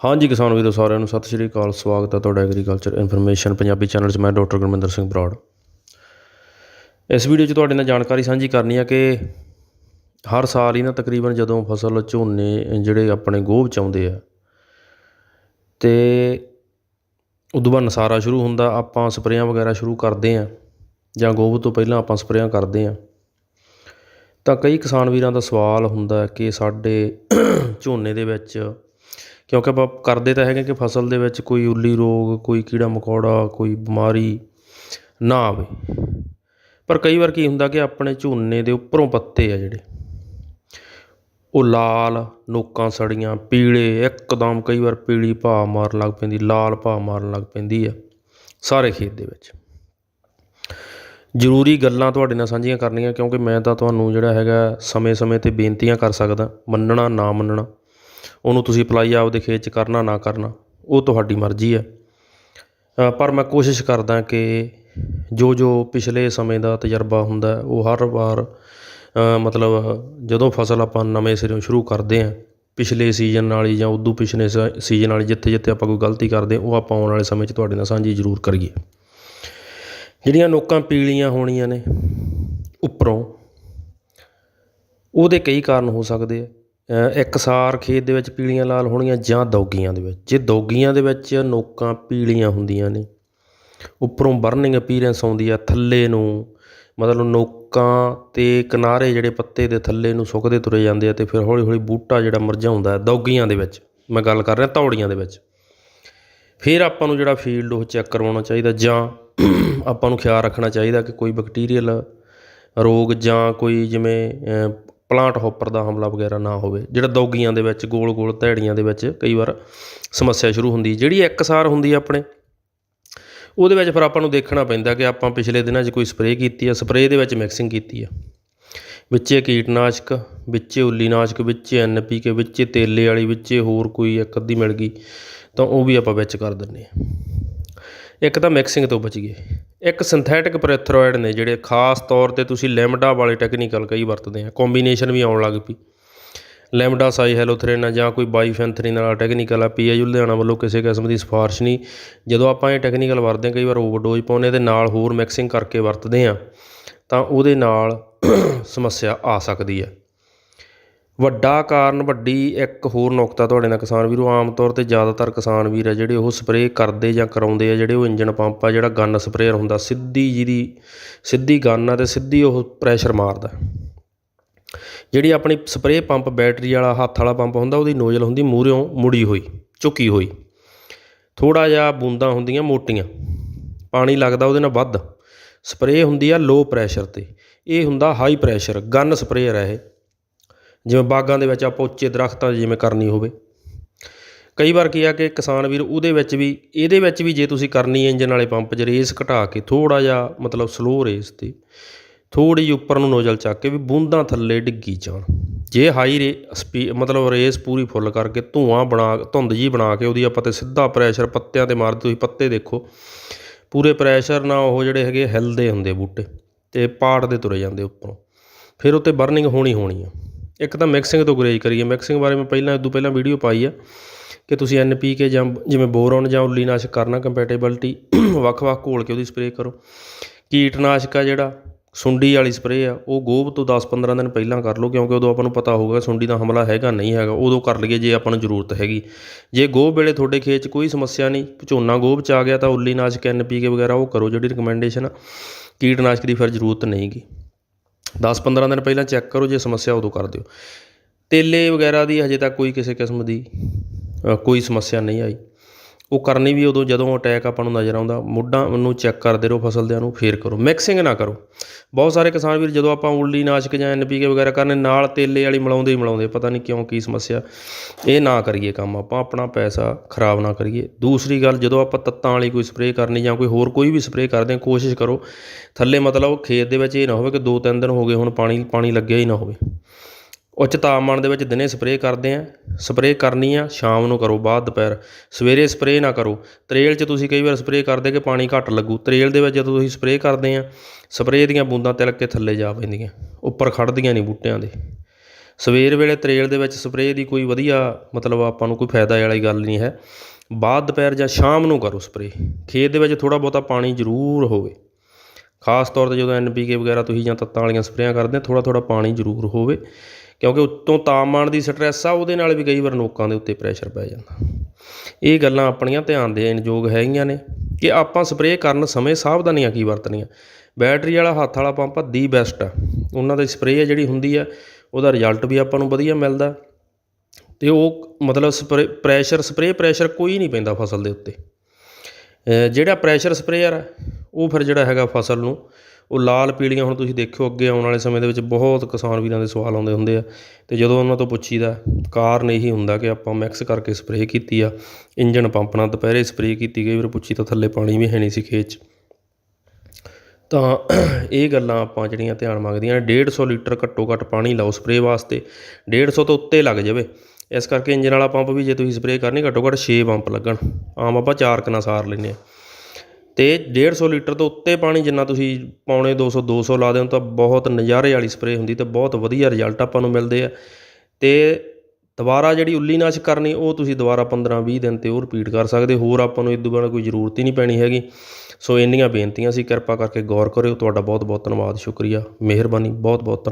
ਹਾਂਜੀ ਕਿਸਾਨ ਵੀਰੋ, ਸਾਰਿਆਂ ਨੂੰ ਸਤਿ ਸ਼੍ਰੀ ਅਕਾਲ, ਸਵਾਗਤ ਹੈ ਤੁਹਾਡਾ ਐਗਰੀਕਲਚਰ ਇਨਫੋਰਮੇਸ਼ਨ ਪੰਜਾਬੀ ਚੈਨਲ 'ਚ। ਮੈਂ ਡਾਕਟਰ ਗੁਰਮਿੰਦਰ ਸਿੰਘ ਬਰਾੜ। ਇਸ ਵੀਡੀਓ 'ਚ ਤੁਹਾਡੇ ਨਾਲ ਜਾਣਕਾਰੀ ਸਾਂਝੀ ਕਰਨੀ ਆ ਕਿ ਹਰ ਸਾਲ ਹੀ ਨਾ ਤਕਰੀਬਨ ਜਦੋਂ ਫਸਲ ਝੋਨੇ, ਜਿਹੜੇ ਆਪਣੇ ਗੋਭ 'ਚ ਆਉਂਦੇ ਆ, ਤੇ ਉਦੋਂ ਬਾਅਦ ਨਸਾਰਾ ਸ਼ੁਰੂ ਹੁੰਦਾ, ਆਪਾਂ ਸਪਰੇਆਂ ਵਗੈਰਾ ਸ਼ੁਰੂ ਕਰਦੇ ਆ, ਜਾਂ ਗੋਭ ਤੋਂ ਪਹਿਲਾਂ ਆਪਾਂ ਸਪਰੇਆਂ ਕਰਦੇ ਆ। ਤਾਂ ਕਈ ਕਿਸਾਨ ਵੀਰਾਂ ਦਾ ਸਵਾਲ ਹੁੰਦਾ ਕਿ ਸਾਡੇ ਝੋਨੇ ਦੇ ਵਿੱਚ ਕਿਉਂਕਿ ਆਪਾਂ ਕਰਦੇ ਤਾਂ ਹੈਗੇ ਕਿ ਫਸਲ ਦੇ ਵਿੱਚ ਕੋਈ ਉੱਲੀ ਰੋਗ, ਕੋਈ ਕੀੜਾ ਮਕੌੜਾ, ਕੋਈ ਬਿਮਾਰੀ ਨਾ ਆਵੇ। ਪਰ ਕਈ ਵਾਰ ਕੀ ਹੁੰਦਾ ਕਿ ਆਪਣੇ ਝੋਨੇ ਦੇ ਉੱਪਰੋਂ ਪੱਤੇ ਆ ਜਿਹੜੇ, ਉਹ ਲਾਲ ਨੋਕਾਂ ਸੜੀਆਂ, ਪੀਲੇ, ਇੱਕਦਮ ਕਈ ਵਾਰ ਪੀਲੀ ਭਾਅ ਮਾਰਨ ਲੱਗ ਪੈਂਦੀ, ਲਾਲ ਭਾਅ ਮਾਰਨ ਲੱਗ ਪੈਂਦੀ ਆ ਸਾਰੇ ਖੇਤ ਦੇ ਵਿੱਚ। ਜ਼ਰੂਰੀ ਗੱਲਾਂ ਤੁਹਾਡੇ ਨਾਲ ਸਾਂਝੀਆਂ ਕਰਨੀਆਂ ਕਿਉਂਕਿ ਮੈਂ ਤਾਂ ਤੁਹਾਨੂੰ ਜਿਹੜਾ ਹੈਗਾ ਸਮੇਂ-ਸਮੇਂ ਤੇ ਬੇਨਤੀਆਂ ਕਰ ਸਕਦਾ, ਮੰਨਣਾ, ਨਾ ਮੰਨਣਾ। ਉਹਨੂੰ ਤੁਸੀਂ ਅਪਲਾਈ ਆਪਦੇ ਖੇਤ 'ਚ ਕਰਨਾ ਨਾ ਕਰਨਾ ਉਹ ਤੁਹਾਡੀ ਮਰਜ਼ੀ ਹੈ। ਪਰ ਮੈਂ ਕੋਸ਼ਿਸ਼ ਕਰਦਾ ਕਿ ਜੋ ਜੋ ਪਿਛਲੇ ਸਮੇਂ ਦਾ ਤਜਰਬਾ ਹੁੰਦਾ ਉਹ ਹਰ ਵਾਰ ਮਤਲਬ ਜਦੋਂ ਫਸਲ ਆਪਾਂ ਨਵੇਂ ਸਿਰੋਂ ਸ਼ੁਰੂ ਕਰਦੇ ਹਾਂ ਪਿਛਲੇ ਸੀਜ਼ਨ ਵਾਲੀ ਜਾਂ ਉਦੋਂ ਪਿਛਲੇ ਸ- ਸੀਜ਼ਨ ਵਾਲੀ ਜਿੱਥੇ ਜਿੱਥੇ ਆਪਾਂ ਕੋਈ ਗਲਤੀ ਕਰਦੇ ਹਾਂ, ਉਹ ਆਪਾਂ ਆਉਣ ਵਾਲੇ ਸਮੇਂ 'ਚ ਤੁਹਾਡੇ ਨਾਲ ਸਾਂਝੀ ਜ਼ਰੂਰ ਕਰੀਏ। ਜਿਹੜੀਆਂ ਨੋਕਾਂ ਪੀਲੀਆਂ ਹੋਣੀਆਂ ਨੇ ਉੱਪਰੋਂ ਉਹਦੇ ਕਈ ਕਾਰਨ ਹੋ ਸਕਦੇ ਆ। ਇੱਕਸਾਰ ਖੇਤ ਦੇ ਵਿੱਚ ਪੀਲੀਆਂ ਲਾਲ ਹੋਣੀਆਂ ਜਾਂ ਦੌਗੀਆਂ ਦੇ ਵਿੱਚ। ਜੇ ਦੌਗੀਆਂ ਦੇ ਵਿੱਚ ਨੋਕਾਂ ਪੀਲੀਆਂ ਹੁੰਦੀਆਂ ਨੇ, ਉੱਪਰੋਂ ਬਰਨਿੰਗ ਅਪੀਅਰੈਂਸ ਆਉਂਦੀ ਆ ਥੱਲੇ ਨੂੰ, ਮਤਲਬ ਨੋਕਾਂ ਤੇ ਕਿਨਾਰੇ ਜਿਹੜੇ ਪੱਤੇ ਦੇ ਥੱਲੇ ਨੂੰ ਸੁੱਕਦੇ ਤੁਰੇ ਜਾਂਦੇ ਆ ਤੇ ਫਿਰ ਹੌਲੀ ਹੌਲੀ ਬੂਟਾ ਜਿਹੜਾ ਮੁਰਝਾਉਂਦਾ ਹੈ ਦੌਗੀਆਂ ਦੇ ਵਿੱਚ। ਮੈਂ ਗੱਲ ਕਰ ਰਿਹਾ ਤੌੜੀਆਂ ਦੇ ਵਿੱਚ। ਫਿਰ ਆਪਾਂ ਨੂੰ ਜਿਹੜਾ ਫੀਲਡ ਉਹ ਚੈੱਕ ਕਰਵਾਉਣਾ ਚਾਹੀਦਾ ਜਾਂ ਆਪਾਂ ਨੂੰ ਖਿਆਲ ਰੱਖਣਾ ਚਾਹੀਦਾ ਕਿ ਕੋਈ ਬੈਕਟੀਰੀਅਲ ਰੋਗ ਜਾਂ ਕੋਈ ਜਿਵੇਂ ਪਲਾਂਟ ਹੋਪਰ ਦਾ ਹਮਲਾ ਵਗੈਰਾ ਨਾ ਹੋਵੇ, ਜਿਹੜਾ ਦੌਗੀਆਂ ਦੇ ਵਿੱਚ ਗੋਲ ਗੋਲ ਧੈੜੀਆਂ ਦੇ ਵਿੱਚ ਕਈ ਵਾਰ ਸਮੱਸਿਆ ਸ਼ੁਰੂ ਹੁੰਦੀ, ਜਿਹੜੀ ਇੱਕਸਾਰ ਹੁੰਦੀ ਆਪਣੇ, ਉਹਦੇ ਵਿੱਚ ਫਿਰ ਆਪਾਂ ਨੂੰ ਦੇਖਣਾ ਪੈਂਦਾ ਕਿ ਆਪਾਂ ਪਿਛਲੇ ਦਿਨਾਂ 'ਚ ਕੋਈ ਸਪਰੇਅ ਕੀਤੀ ਆ ਸਪਰੇਅ ਦੇ ਵਿੱਚ ਮਿਕਸਿੰਗ ਕੀਤੀ ਆ। ਵਿੱਚੇ ਕੀਟਨਾਸ਼ਕ, ਵਿੱਚੇ ਉੱਲੀਨਾਸ਼ਕ, ਵਿੱਚੇ ਐਨਪੀਕੇ ਵਿੱਚੇ ਤੇਲੇ ਵਾਲੀ, ਵਿੱਚੇ ਹੋਰ ਕੋਈ ਇੱਕ ਅੱਧੀ ਮਿਲ ਗਈ, ਤਾਂ ਉਹ ਵੀ ਆਪਾਂ ਵਿੱਚ ਕਰ ਦਿੰਦੇ ਆ। ਇੱਕ ਤਾਂ ਮਿਕਸਿੰਗ ਤੋਂ ਬਚ ਗਏ ਇੱਕ ਸਿੰਥੈਟਿਕ ਪ੍ਰੈਥਰੋਇਡ ਨੇ ਜਿਹੜੇ ਖਾਸ ਤੌਰ ਤੇ ਤੁਸੀਂ ਲੈਮਡਾ ਵਾਲੇ ਟੈਕਨੀਕਲ ਕਈ ਵਰਤਦੇ ਆ। ਕੰਬੀਨੇਸ਼ਨ ਵੀ ਆਉਣ ਲੱਗ ਪਈ। ਲੈਮਡਾ ਸਾਈ ਹੈਲੋਥ੍ਰਿਨ ਜਾਂ ਕੋਈ ਬਾਈਫੈਂਥਰਿਨ ਵਾਲਾ ਟੈਕਨੀਕਲ ਆ, ਪੀਆਈ ਲੁਧਿਆਣਾ ਵੱਲੋਂ ਕਿਸੇ ਕਿਸਮ ਦੀ ਸਿਫਾਰਿਸ਼ ਨਹੀਂ। ਜਦੋਂ ਆਪਾਂ ਇਹ ਟੈਕਨੀਕਲ ਵਰਤਦੇ ਹਾਂ ਕਈ ਵਾਰ ਓਵਰਡੋਜ਼ ਪਾਉਂਦੇ ਤੇ ਨਾਲ ਹੋਰ ਮਿਕਸਿੰਗ ਕਰਕੇ ਵਰਤਦੇ ਆ, ਤਾਂ ਉਹਦੇ ਨਾਲ ਸਮੱਸਿਆ ਆ ਸਕਦੀ ਹੈ ਵੱਡਾ ਕਾਰਨ, ਵੱਡੀ ਇੱਕ ਹੋਰ ਨੁਕਤਾ ਤੁਹਾਡੇ ਨਾਲ ਕਿਸਾਨ ਵੀਰੋ, ਆਮ ਤੌਰ ਤੇ ਜ਼ਿਆਦਾਤਰ ਕਿਸਾਨ ਵੀਰ ਆ ਜਿਹੜੇ ਉਹ ਸਪਰੇਅ ਕਰਦੇ ਜਾਂ ਕਰਾਉਂਦੇ ਆ, ਜਿਹੜੇ ਉਹ ਇੰਜਨ ਪੰਪ ਆ, ਜਿਹੜਾ ਗਨ ਸਪਰੇਅਰ ਹੁੰਦਾ, ਸਿੱਧੀ ਜਿਹਦੀ, ਸਿੱਧੀ ਗਨ ਆ ਤੇ ਸਿੱਧੀ ਉਹ ਪ੍ਰੈਸ਼ਰ ਮਾਰਦਾ। ਜਿਹੜੀ ਆਪਣੀ ਸਪਰੇਅ ਪੰਪ, ਬੈਟਰੀ ਵਾਲਾ, ਹੱਥ ਵਾਲਾ ਪੰਪ ਹੁੰਦਾ, ਉਹਦੀ ਨੋਜ਼ਲ ਹੁੰਦੀ ਮੂਹਰਿਓਂ ਮੁੜੀ ਹੋਈ, ਝੁਕੀ ਹੋਈ। ਥੋੜਾ ਜਿਹਾ ਬੂੰਦਾਂ ਹੁੰਦੀਆਂ ਮੋਟੀਆਂ, ਪਾਣੀ ਲੱਗਦਾ ਉਹਦੇ ਨਾਲ ਵੱਧ। ਸਪਰੇਅ ਹੁੰਦੀ ਆ ਲੋ ਪ੍ਰੈਸ਼ਰ ਤੇ, ਇਹ ਹੁੰਦਾ ਹਾਈ ਪ੍ਰੈਸ਼ਰ ਗਨ ਸਪਰੇਅਰ ਹੈ ਇਹ। ਜਿਵੇਂ ਬਾਗਾਂ ਦੇ ਵਿੱਚ ਆਪਾਂ ਉੱਚੇ ਦਰਖਤਾਂ ਜਿਵੇਂ ਕਰਨੀ ਹੋਵੇ। ਕਈ ਵਾਰ ਕੀ ਆ ਕਿ ਕਿਸਾਨ ਵੀਰ ਉਹਦੇ ਵਿੱਚ ਵੀ, ਇਹਦੇ ਵਿੱਚ ਵੀ ਜੇ ਤੁਸੀਂ ਕਰਨੀ ਹੈ ਇੰਜਨ ਵਾਲੇ ਪੰਪ 'ਚ ਰੇਸ ਘਟਾ ਕੇ ਥੋੜਾ ਜਿਹਾ, ਮਤਲਬ ਸਲੋ ਰੇਸ ਤੇ ਥੋੜੀ ਜਿਹੀ ਉੱਪਰ ਨੂੰ ਨੋਜ਼ਲ ਚੱਕ ਕੇ ਵੀ ਬੂੰਦਾਂ ਥੱਲੇ ਡਿੱਗੀ ਜਾਣ। ਜੇ ਹਾਈ ਰੇ ਸਪੀ ਮਤਲਬ ਰੇਸ ਪੂਰੀ ਫੁੱਲ ਕਰਕੇ ਧੂਆਂ ਬਣਾ, ਧੁੰਦ ਜੀ ਬਣਾ ਕੇ ਉਹਦੀ ਆਪਾਂ ਤੇ ਸਿੱਧਾ ਪ੍ਰੈਸ਼ਰ ਪੱਤਿਆਂ ਤੇ ਮਾਰਦੇ ਤੁਸੀਂ ਪੱਤੇ ਦੇਖੋ। ਪੂਰੇ ਪ੍ਰੈਸ਼ਰ ਨਾਲ ਉਹ ਜਿਹੜੇ ਹੈਗੇ ਹਿਲਦੇ ਹੁੰਦੇ ਬੂਟੇ ਤੇ ਪਾੜਦੇ ਤੁਰੇ ਜਾਂਦੇ ਉੱਪਰੋਂ। ਫਿਰ ਉੱਤੇ ਬਰਨਿੰਗ ਹੋਣੀ ਹੋਣੀ ਆ। ਇੱਕ ਤਾਂ ਮਿਕਸਿੰਗ ਤੋਂ ਗੁਰੇਜ਼ ਕਰੀਏ। ਮਿਕਸਿੰਗ ਬਾਰੇ ਮੈਂ ਪਹਿਲਾਂ ਇਦੋਂ ਪਹਿਲਾਂ ਵੀਡੀਓ ਪਾਈ ਆ ਕਿ ਤੁਸੀਂ ਐੱਨ ਪੀ ਕੇ ਜਾਂ ਜਿਵੇਂ ਬੋਰੋਨ ਜਾਂ ਉੱਲੀਨਾਸ਼ਕ ਕਰਨਾ ਕੰਪੈਟੇਬਿਲਟੀ ਵੱਖ-ਵੱਖ ਘੋਲ ਕੇ ਉਹਦੀ ਸਪਰੇਅ ਕਰੋ। ਕੀਟਨਾਸ਼ਕ ਆ ਜਿਹੜਾ, ਸੁੰਡੀ ਵਾਲੀ ਸਪਰੇਅ ਆ, ਉਹ ਗੋਭ ਤੋਂ 10-15 ਦਿਨ ਪਹਿਲਾਂ ਕਰ ਲਓ, ਕਿਉਂਕਿ ਉਦੋਂ ਆਪਾਂ ਨੂੰ ਪਤਾ ਹੋਊਗਾ ਸੁੰਡੀ ਦਾ ਹਮਲਾ ਹੈਗਾ, ਨਹੀਂ ਹੈਗਾ, ਉਦੋਂ ਕਰ ਲਈਏ ਜੇ ਆਪਾਂ ਨੂੰ ਜ਼ਰੂਰਤ ਹੈਗੀ। ਜੇ ਗੋਭ ਵੇਲੇ ਤੁਹਾਡੇ ਖੇਤ 'ਚ ਕੋਈ ਸਮੱਸਿਆ ਨਹੀਂ, ਝੋਨਾ ਗੋਭ 'ਚ ਆ ਗਿਆ ਤਾਂ ਉੱਲੀਨਾਸ਼ਕ ਕੇ ਵਗੈਰਾ ਉਹ ਕਰੋ, ਜਿਹੜੀ ਰਿਕਮੈਂਡੇਸ਼ਨ ਆ। ਕੀਟਨਾਸ਼ਕ ਦੀ ਫਿਰ ਜ਼ਰੂਰਤ ਨਹੀਂਗੀ। 10-15 ਦਿਨ ਪਹਿਲਾਂ ਚੈੱਕ ਕਰੋ ਜੇ ਸਮੱਸਿਆ ਉਦੋਂ ਕਰ ਦਿਓ। ਤੇਲੇ ਵਗੈਰਾ ਦੀ ਹਜੇ ਤੱਕ ਕੋਈ ਕਿਸੇ ਕਿਸਮ ਦੀ ਕੋਈ ਸਮੱਸਿਆ ਨਹੀਂ ਆਈ। ਉਹ ਕਰਨੀ ਵੀ ਉਦੋਂ ਜਦੋਂ ਅਟੈਕ ਆਪਾਂ ਨੂੰ ਨਜ਼ਰ ਆਉਂਦਾ, ਮੁੱਢਾਂ ਨੂੰ ਚੈੱਕ ਕਰਦੇ ਰਹੋ ਫਸਲ ਦਿਆਂ ਨੂੰ, ਫੇਰ ਕਰੋ। ਮਿਕਸਿੰਗ ਨਾ ਕਰੋ। ਬਹੁਤ ਸਾਰੇ ਕਿਸਾਨ ਵੀਰ ਜਦੋਂ ਆਪਾਂ ਉਲਡੀ ਨਾਸ਼ਕ ਜਾਂ ਐਨਪੀਕੇ ਵਗੈਰਾ ਕਰਨੇ, ਨਾਲ ਤੇਲੇ ਵਾਲੀ ਮਿਲਾਉਂਦੇ ਹੀ ਮਿਲਾਉਂਦੇ ਪਤਾ ਨਹੀਂ ਕਿਉਂ ਕੀ ਸਮੱਸਿਆ। ਇਹ ਨਾ ਕਰੀਏ ਕੰਮ, ਆਪਾਂ ਆਪਣਾ ਪੈਸਾ ਖਰਾਬ ਨਾ ਕਰੀਏ। ਦੂਸਰੀ ਗੱਲ, ਜਦੋਂ ਆਪਾਂ ਤੱਤਾਂ ਵਾਲੀ ਕੋਈ ਸਪਰੇਅ ਕਰਨੀ ਜਾਂ ਕੋਈ ਹੋਰ ਕੋਈ ਵੀ ਸਪਰੇਅ ਕਰਦੇ ਹਾਂ, ਕੋਸ਼ਿਸ਼ ਕਰੋ। ਥੱਲੇ ਮਤਲਬ ਖੇਤ ਦੇ ਵਿੱਚ ਇਹ ਨਾ ਹੋਵੇ ਕਿ ਦੋ ਤਿੰਨ ਦਿਨ ਹੋ ਗਏ, ਹੁਣ ਪਾਣੀ ਪਾਣੀ ਲੱਗਿਆ ਹੀ ਨਾ ਹੋਵੇ। ਉੱਚ ਤਾਪਮਾਨ ਦੇ ਵਿੱਚ ਦਿਨੇ ਸਪਰੇਅ ਕਰਦੇ ਆ, ਸਪਰੇਅ ਕਰਨੀ ਆ, ਸ਼ਾਮ ਨੂੰ ਕਰੋ, ਬਾਅਦ ਦੁਪਹਿਰ। ਸਵੇਰੇ ਸਪਰੇਅ ਨਾ ਕਰੋ। ਤਰੇਲ 'ਚ ਤੁਸੀਂ ਕਈ ਵਾਰ ਸਪਰੇਅ ਕਰਦੇ ਕਿ ਪਾਣੀ ਘੱਟ ਲੱਗੂ। ਤਰੇਲ ਦੇ ਵਿੱਚ ਜਦੋਂ ਤੁਸੀਂ ਸਪਰੇਅ ਕਰਦੇ ਆ, ਸਪਰੇਅ ਦੀਆਂ ਬੂੰਦਾਂ ਤਿਲਕ ਕੇ ਥੱਲੇ ਜਾ ਪੈਂਦੀਆਂ, ਉੱਪਰ ਖੜਦੀਆਂ ਨਹੀਂ ਬੂਟਿਆਂ ਦੇ। ਸਵੇਰ ਵੇਲੇ ਤਰੇਲ ਦੇ ਵਿੱਚ ਸਪਰੇਅ ਦੀ ਕੋਈ ਵਧੀਆ, ਮਤਲਬ ਆਪਾਂ ਨੂੰ ਕੋਈ ਫਾਇਦਾ ਵਾਲੀ ਗੱਲ ਨਹੀਂ ਹੈ। ਬਾਅਦ ਦੁਪਹਿਰ ਜਾਂ ਸ਼ਾਮ ਨੂੰ ਕਰੋ ਸਪਰੇਅ। ਖੇਤ ਦੇ ਵਿੱਚ ਥੋੜ੍ਹਾ ਬਹੁਤਾ ਪਾਣੀ ਜ਼ਰੂਰ ਹੋਵੇ। ਖਾਸ ਤੌਰ 'ਤੇ ਜਦੋਂ ਐਨ ਪੀ ਕੇ ਵਗੈਰਾ ਤੁਸੀਂ ਜਾਂ ਤੱਤਾਂ ਵਾਲੀਆਂ ਸਪਰੇਆਂ ਕਰਦੇ ਥੋੜ੍ਹਾ ਥੋੜ੍ਹਾ ਪਾਣੀ ਜ਼ਰੂਰ ਹੋਵੇ। ਕਿਉਂਕਿ ਉੱਤੋਂ ਤਾਪਮਾਨ ਦੀ ਸਟਰੈਸ ਆ, ਉਹਦੇ ਨਾਲ ਵੀ ਕਈ ਵਾਰ ਨੋਕਾਂ ਦੇ ਉੱਤੇ ਪ੍ਰੈਸ਼ਰ ਪੈ ਜਾਂਦਾ। ਇਹ ਗੱਲਾਂ ਆਪਣੀਆਂ ਧਿਆਨ ਦੇਣ ਯੋਗ ਹੈਗੀਆਂ ਨੇ ਕਿ ਆਪਾਂ ਸਪਰੇਅ ਕਰਨ ਸਮੇਂ ਸਾਵਧਾਨੀਆਂ ਕੀ ਵਰਤਣੀਆਂ। ਬੈਟਰੀ ਵਾਲਾ ਹੱਥ ਵਾਲਾ ਪੰਪ ਦੀ ਬੈਸਟ ਆ। ਉਹਨਾਂ ਦੀ ਸਪਰੇਅ ਜਿਹੜੀ ਹੁੰਦੀ ਆ, ਉਹਦਾ ਰਿਜ਼ਲਟ ਵੀ ਆਪਾਂ ਨੂੰ ਵਧੀਆ ਮਿਲਦਾ। ਤੇ ਉਹ ਮਤਲਬ ਸਪਰੇ ਪ੍ਰੈਸ਼ਰ ਸਪਰੇਅ ਪ੍ਰੈਸ਼ਰ ਕੋਈ ਨਹੀਂ ਪੈਂਦਾ ਫਸਲ ਦੇ ਉੱਤੇ। ਜਿਹੜਾ ਪ੍ਰੈਸ਼ਰ ਸਪਰੇਅਰ ਆ, ਉਹ ਫਿਰ ਜਿਹੜਾ ਹੈਗਾ ਫਸਲ ਨੂੰ ਉਹ ਲਾਲ ਪੀਲੀਆਂ ਹੁਣ ਤੁਸੀਂ ਦੇਖਿਓ ਅੱਗੇ ਆਉਣ ਵਾਲੇ ਸਮੇਂ ਦੇ ਵਿੱਚ ਬਹੁਤ ਕਿਸਾਨ ਵੀਰਾਂ ਦੇ ਸਵਾਲ ਆਉਂਦੇ ਹੁੰਦੇ ਆ ਅਤੇ ਜਦੋਂ ਉਹਨਾਂ ਤੋਂ ਪੁੱਛੀਦਾ, ਕਾਰਨ ਇਹੀ ਹੁੰਦਾ ਕਿ ਆਪਾਂ ਮਿਕਸ ਕਰਕੇ ਸਪਰੇਅ ਕੀਤੀ ਆ ਇੰਜਨ ਪੰਪ ਨਾਲ ਦੁਪਹਿਰੇ ਸਪਰੇਅ ਕੀਤੀ ਗਈ, ਫਿਰ ਪੁੱਛੀ ਤਾਂ ਥੱਲੇ ਪਾਣੀ ਵੀ ਹੈ ਨਹੀਂ ਸੀ ਖੇਤ 'ਚ। ਤਾਂ ਇਹ ਗੱਲਾਂ ਆਪਾਂ ਜਿਹੜੀਆਂ ਧਿਆਨ ਮੰਗਦੀਆਂ ਨੇ 150 ਲੀਟਰ ਘੱਟੋ ਘੱਟ ਪਾਣੀ ਲਾਓ ਸਪਰੇਅ ਵਾਸਤੇ 150 ਤੋਂ ਉੱਤੇ ਲੱਗ ਜਾਵੇ। ਇਸ ਕਰਕੇ ਇੰਜਨ ਵਾਲਾ ਪੰਪ ਵੀ ਜੇ ਤੁਸੀਂ ਸਪਰੇਅ ਕਰਨੀ, ਘੱਟੋ ਘੱਟ 6 ਪੰਪ ਲੱਗਣ। ਆਮ ਆਪਾਂ ਚਾਰ ਕਨਾ ਸਾਰ ਲੈਂਦੇ ਹਾਂ। ਤੇ 150 ਲੀਟਰ ਤੋਂ ਉੱਤੇ ਪਾਣੀ ਜਿੰਨਾ ਤੁਸੀਂ ਪੌਣੇ 200 200 ਲਾ ਦਿਓ ਤਾਂ ਬਹੁਤ ਨਜ਼ਾਰੇ ਵਾਲੀ ਸਪਰੇਅ ਹੁੰਦੀ ਅਤੇ ਬਹੁਤ ਵਧੀਆ ਰਿਜ਼ਲਟ ਆਪਾਂ ਨੂੰ ਮਿਲਦੇ ਆ। ਅਤੇ ਦੁਬਾਰਾ ਜਿਹੜੀ ਉੱਲੀ ਨਾਸ਼ ਕਰਨੀ, ਉਹ ਤੁਸੀਂ ਦੁਬਾਰਾ 15 20 ਦਿਨ ਤੇ ਉਹ ਰਿਪੀਟ ਕਰ ਸਕਦੇ ਹੋਰ ਆਪਾਂ ਨੂੰ ਇਸ ਤੋਂ ਬਾਅਦ ਕੋਈ ਜ਼ਰੂਰਤ ਹੀ ਨਹੀਂ ਪੈਣੀ ਹੈਗੀ। ਸੋ ਇੰਨੀਆਂ ਬੇਨਤੀਆਂ ਸੀ, ਕਿਰਪਾ ਕਰਕੇ ਗੌਰ ਕਰਿਓ। ਤੁਹਾਡਾ ਬਹੁਤ ਬਹੁਤ ਧੰਨਵਾਦ। ਸ਼ੁਕਰੀਆ। ਮਿਹਰਬਾਨੀ। ਬਹੁਤ ਬਹੁਤ ਧੰਨਵਾਦ।